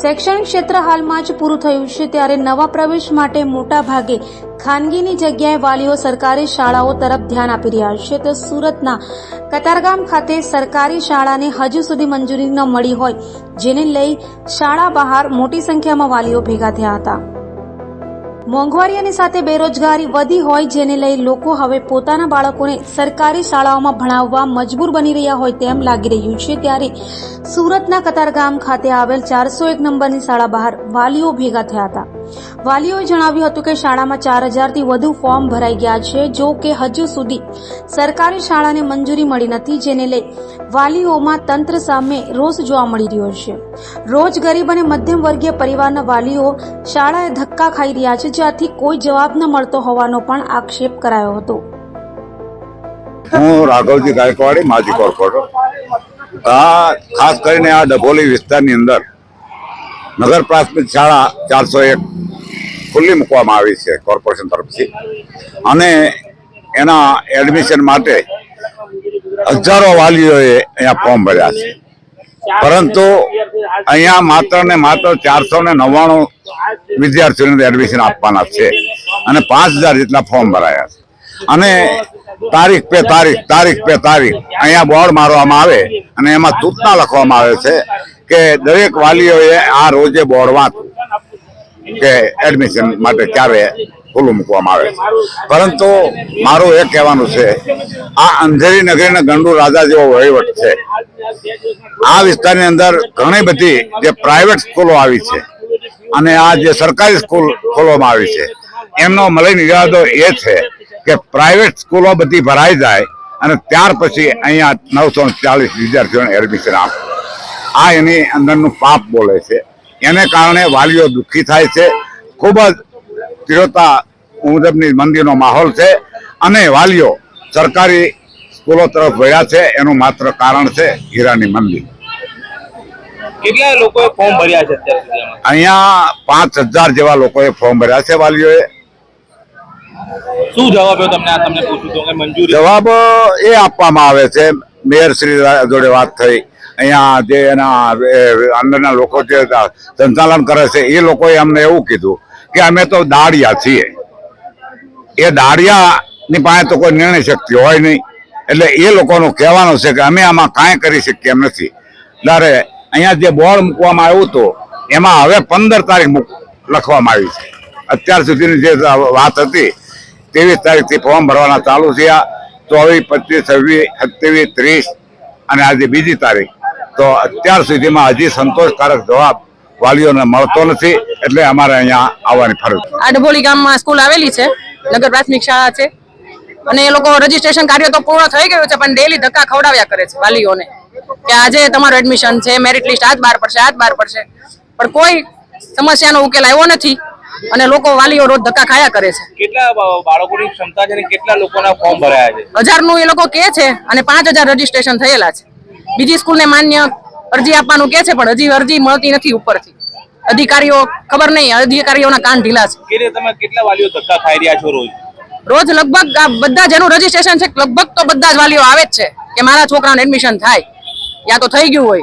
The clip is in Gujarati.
શૈક્ષણિક ક્ષેત્ર હાલમાં જ પૂરું થયું છે ત્યારે નવા પ્રવેશ માટે મોટા ભાગે ખાનગીની જગ્યાએ વાલીઓ સરકારી શાળાઓ તરફ ધ્યાન આપી રહ્યા છે. તો સુરતના કતારગામ ખાતે સરકારી શાળાને હજુ સુધી મંજૂરી ન મળી હોય, જેને લઈ શાળા બહાર મોટી સંખ્યામાં વાલીઓ ભેગા થયા હતા. મોંઘવારી અને સાથે બેરોજગારી વધી હોય જેને લઈ લોકો હવે પોતાના બાળકોને સરકારી શાળાઓમાં ભણાવવા મજબૂર બની રહ્યા હોય તેમ લાગી રહ્યું છે. ત્યારે સુરતના કતારગામ ખાતે આવેલ ચારસો એક નંબરની શાળા બહાર વાલીઓ ભેગા થયા હતા. વાલીઓએ જણાવ્યું હતું કે શાળામાં ચાર હજારથી વધુ ફોર્મ ભરાઈ ગયા છે, જો કે હજુ સુધી સરકારી શાળાને મંજૂરી મળી નથી, જેને લઈ વાલીઓમાં તંત્ર સામે રોષ જોવા મળી રહ્યો છે. રોજ ગરીબ અને મધ્યમ વર્ગીય પરિવારના વાલીઓ શાળાએ ધક્કા ખાઈ રહ્યા છે, જ્યાંથી કોઈ જવાબ ન મળતો હોવાનો પણ આક્ષેપ કરાયો હતો. હું રાઘવજી ગાયકવાડી, માજી કોર્પોરેટર. આ ખાસ કરીને આ ડભોલી વિસ્તારની અંદર નગર પ્રાથમિક શાળા ચારસો એક ખુલ્લી મૂકવામાં આવી છે કોર્પોરેશન તરફથી. અને એના એડમિશન માટે હજારો વાલીઓએ અહીંયા ફોર્મ ભર્યા છે. પરંતુ અહીંયા માત્ર ને માત્ર ચારસો ને નવ્વાણું વિદ્યાર્થીઓને એડમિશન આપવાના છે અને પાંચ હજાર જેટલા ફોર્મ ભરાયા છે. અને તારીખ પે તારીખ તારીખ પે તારીખ અહીંયા બોર્ડ મારવામાં આવે અને એમાં સૂચના લખવામાં આવે છે કે દરેક વાલીઓએ આ રોજે બોર્ડ વાંચવું કે એડમિશન માટે ક્યારે ખુલ્લું મૂકવામાં આવે. પરંતુ મારું એ કહેવાનું છે, આ અંધેરી નગરીના ગંડુ રાજા જેવો વહીવટ છે. આ વિસ્તારની અંદર ઘણી બધી જે પ્રાઇવેટ સ્કૂલો આવી છે અને આ જે સરકારી સ્કૂલ ખોલવામાં આવી છે. એમનો મલિન ઇરાદો એ છે કે પ્રાઇવેટ સ્કૂલો બધી ભરાઈ જાય અને ત્યાર પછી અહીંયા નવસો ચાલીસ વિદ્યાર્થીઓને એડમિશન આપે. આ એની અંદરનું પાપ બોલે છે. એને કારણે વાલીઓ દુઃખી થાય છે. ખૂબ જ તિરોતા મુજબની મંદીનો માહોલ છે અને વાલીઓ સરકારી સ્કૂલો તરફ વળ્યા છે. એનું માત્ર કારણ છે હીરાની મંદી. કેટલા લોકોએ ફોર્મ ભર્યા છે અહીંયા પાંચ હજાર જેવા લોકોએ ફોર્મ ભર્યા છે વાલીઓએ. શું જવાબ તમને? આ તમને પૂછું તો મંજૂરી? જવાબ એ આપવામાં આવે છે. મેયર શ્રી જોડે વાત થઈ. અહીંયા જે એના અંદરના લોકો જે સંચાલન કરે છે, એ લોકોએ અમને એવું કીધું કે અમે તો દાડિયા છીએ. એ દાડિયાની પાસે તો કોઈ નિર્ણય શક્તિ હોય નહીં. એટલે એ લોકોનું કહેવાનું છે કે અમે આમાં કાંઈ કરી શકીએ એમ નથી. ત્યારે અહીંયા જે બોર્ડ મૂકવામાં આવ્યું હતું, એમાં હવે પંદર તારીખ લખવામાં આવી છે. અત્યાર સુધીની જે વાત હતી, ત્રેવીસ તારીખથી ફોર્મ ભરવાના ચાલુ થયા, ચોવીસ, પચીસ, છવ્વીસ, સત્યાવીસ, ત્રીસ અને આજે બીજી તારીખ. તો અત્યાર સુધીમાં હજી સંતોષકારક જવાબ વાલીઓને મળતો નથી એટલે અમારે અહીંયા આવવાની ફરજ છે. આ ડભોલી ગામમાં સ્કૂલ આવેલી છે નગર પ્રાથમિક શાળા છે. અને એ લોકો રજીસ્ટ્રેશન કાર્ય તો પૂર્ણ થઈ ગયું છે પણ ડેલી ધક્કા ખવડાવ્યા કરે છે વાલીઓને. કે આજે તમારું એડમિશન છે મેરિટ લિસ્ટ આજ બહાર પડશે આજ બહાર પડશે. પણ કોઈ સમસ્યાનો ઉકેલ આવ્યો નથી અને લોકો વાલીઓ રોજ ધક્કા ખાયા કરે છે. કેટલા બાળકોની ક્ષમતા છે કેટલા લોકોના ફોર્મ ભરાયા છે? હજારનું એ લોકો કે છે અને પાંચ હજાર રજીસ્ટ્રેશન થયેલા છે. બીજી સ્કૂલને માન્ય અરજી આપવાનું કે છે પણ હજી અરજી મળતી નથી ઉપરથી. અધિકારીઓ ખબર નહીં અધિકારીઓના કાન ઢીલા છે. તમે કેટલા વાલીઓ ધક્કા ખાઈ રહ્યા છો રોજ? રોજ લગભગ બધા જેનું રજીસ્ટ્રેશન છે લગભગ તો બધા જ વાલીઓ આવે જ છે કે મારા છોકરાનું એડમિશન થાય યા તો થઈ ગયું હોય.